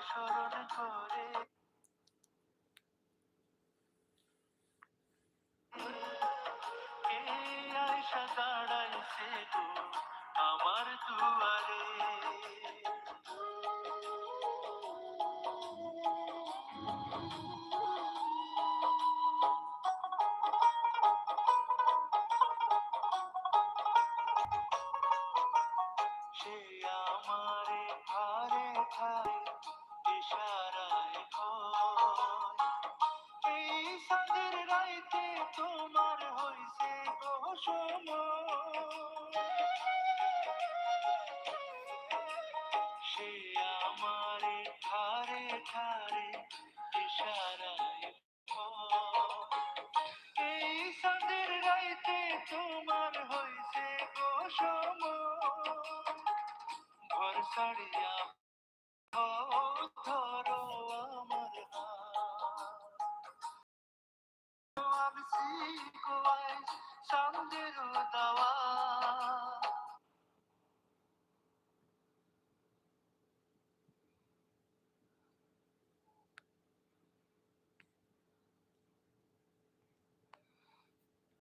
স্মরণ করে আয়সা দাঁড়াইছে গো আমার দুয়ারে। সাদের রাইতে তোমার হইছে সময়। সে আমারে ধারে ধারে ইশারায় এই সাদের রাইতে তোমার হইছে সময়। ঘর ছাড়িয়া ধরো আমার আমি শিখোয়াই দাওয়া